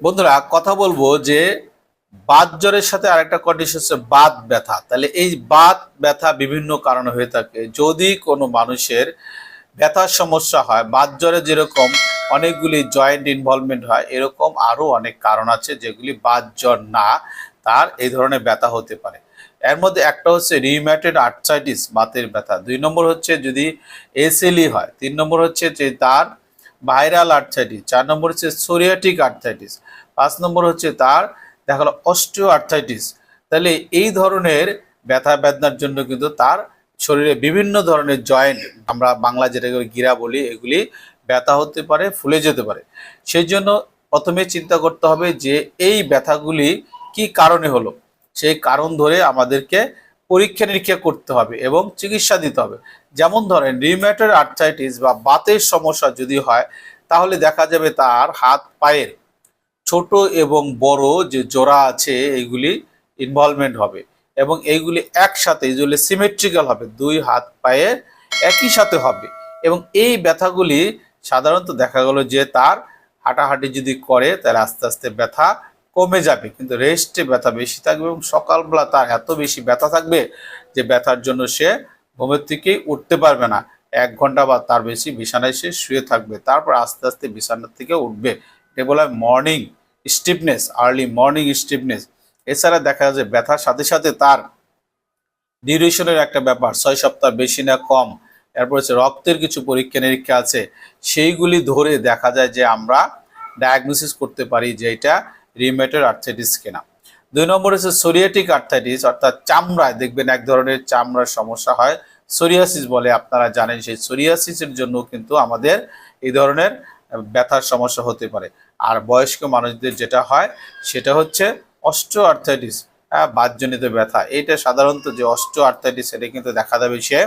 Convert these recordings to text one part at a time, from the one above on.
বন্ধুরা, কথা বলব যে বাত জ্বরের সাথে আরেকটা কন্ডিশন হচ্ছে বাত ব্যথা। তাহলে এই বাত ব্যথা বিভিন্ন কারণে হয়ে থাকে। যদি কোনো মানুষের ব্যথার সমস্যা হয়, বাত জ্বরে যেরকম অনেকগুলি জয়েন্ট ইনভলভমেন্ট হয়, এরকম আরও অনেক কারণ আছে যেগুলি বাত জ্বর না, তার এই ধরনের ব্যথা হতে পারে। এর মধ্যে একটা হচ্ছে রিউম্যাটেড আর্থ্রাইটিস বাতের ব্যথা। দুই নম্বর হচ্ছে যদি এসএলই হয়, তিন নম্বর হচ্ছে যে তার ভাইরাল আর্থাইটিস চার নম্বর হচ্ছে সোরিয়াটিক আর্থ্রাইটিস পাঁচ নম্বর হচ্ছে তার, দেখা গেলো অস্টিও আর্থাইটিস তাহলে এই ধরনের ব্যথা বেদনার জন্য কিন্তু তার শরীরে বিভিন্ন ধরনের জয়েন্ট আমরা বাংলা যেটাকে গিরা বলি, এগুলি ব্যথা হতে পারে, ফুলে যেতে পারে। সেই জন্য প্রথমে চিন্তা করতে হবে যে এই ব্যথাগুলি কি কারণে হলো? সেই কারণ ধরে আমাদেরকে পরীক্ষা নিরীক্ষা করতে হবে এবং চিকিৎসা দিতে হবে। যেমন ধরেন রিউম্যাটেড আর্থাইটিস বা বাতের সমস্যা যদি হয়, তাহলে দেখা যাবে তার হাত পায়ের ছোট এবং বড় যে জোড়া আছে এইগুলি ইনভলভমেন্ট হবে এবং এইগুলি একসাথে এইগুলি সিমেট্রিক্যাল হবে, দুই হাত পায়ের একই সাথে হবে এবং এই ব্যথাগুলি সাধারণত দেখা গেল যে তার হাঁটাহাঁটি যদি করে, তাহলে আস্তে আস্তে ব্যথা কমে যাবে, কিন্তু রেস্টে ব্যথা বেশি থাকবে এবং সকালবেলা তার এত বেশি ব্যথা থাকবে যে ব্যথার জন্য সে ঘুমের থেকেই উঠতে পারবে না। এক ঘণ্টা বা তার বেশি বিছানায় সে শুয়ে থাকবে, তারপর আস্তে আস্তে বিছানার থেকে উঠবে। এটা বলা হয় morning stiffness early morning stiffness এছাড়া দেখা যায় যে ব্যথার সাথে সাথে তার ডিউরেশনের একটা ব্যাপার, ছয় সপ্তাহ বেশি না কম। এরপর হচ্ছে রক্তের কিছু পরীক্ষা নিরীক্ষা আছে, সেইগুলি ধরে দেখা যায় যে আমরা ডায়াগনোসিস করতে পারি যে এটা রিমেটেড আর্থাইটিস কিনা। দুই নম্বর হচ্ছে সোরিয়াটিক আর্থাইটিস অর্থাৎ চামড়ায় দেখবেন এক ধরনের চামড়ার সমস্যা হয়। সোরিয়াসিস বলে আপনারা জানেন, সেই সোরিয়াসিসের জন্য কিন্তু আমাদের এই ধরনের ব্যথার সমস্যা হতে পারে। আর বয়স্ক মানুষদের যেটা হয়, সেটা হচ্ছে অস্ট্রো আর্থাইটিস হ্যাঁ বাতজনিত ব্যথা। এটা সাধারণত যে অস্ট্রো আর্থাইটিস এটা কিন্তু দেখা যাবে সে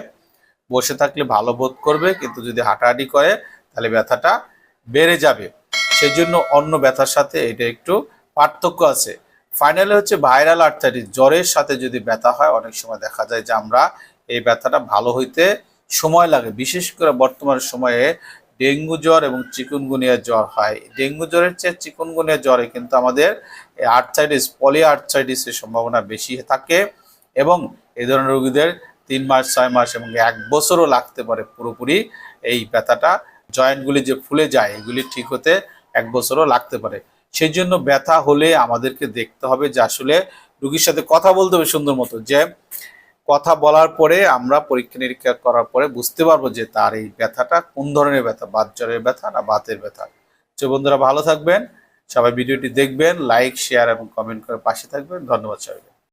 বসে থাকলে ভালো বোধ করবে, কিন্তু যদি হাঁটাহাঁটি করে, তাহলে ব্যথাটা বেড়ে যাবে। সেজন্য অন্য ব্যথার সাথে এটা একটু পার্থক্য আছে। ফাইনালি হচ্ছে ভাইরাল আর্থাইটিস জ্বরের সাথে যদি ব্যথা হয়, অনেক সময় দেখা যায় যে আমরা এই ব্যথাটা ভালো হইতে সময় লাগে। বিশেষ করে বর্তমান সময়ে ডেঙ্গু জ্বর এবং চিকুনগুনিয়া জ্বর হয়। ডেঙ্গু জ্বরের চেয়ে চিকুনগুনিয়া জ্বরে কিন্তু আমাদের আর্থাইটিস পলি আর্থাইটিসের সম্ভাবনা বেশি থাকে এবং এই ধরনের রোগীদের তিন মাস, ছয় মাস এবং এক বছরও লাগতে পারে পুরোপুরি এই ব্যথাটা। জয়েন্টগুলি যে ফুলে যায়, এগুলি ঠিক হতে এক বছরও লাগতে পারে। সেই জন্য ব্যথা হলে আমাদেরকে দেখতে হবে যে আসলে রুগীর সাথে কথা বলতে হবে সুন্দর মতো, যে কথা বলার পরে আমরা পরীক্ষা নিরীক্ষা করার পরে বুঝতে পারব যে তার এই ব্যথাটা কোন ধরনের ব্যথা, বাত জ্বরের ব্যথা না বাতের ব্যথা। তো বন্ধুরা ভালো থাকবেন, সবাই ভিডিওটি দেখবেন লাইক শেয়ার এবং কমেন্ট করে পাশে থাকবেন। ধন্যবাদ সবাইকে।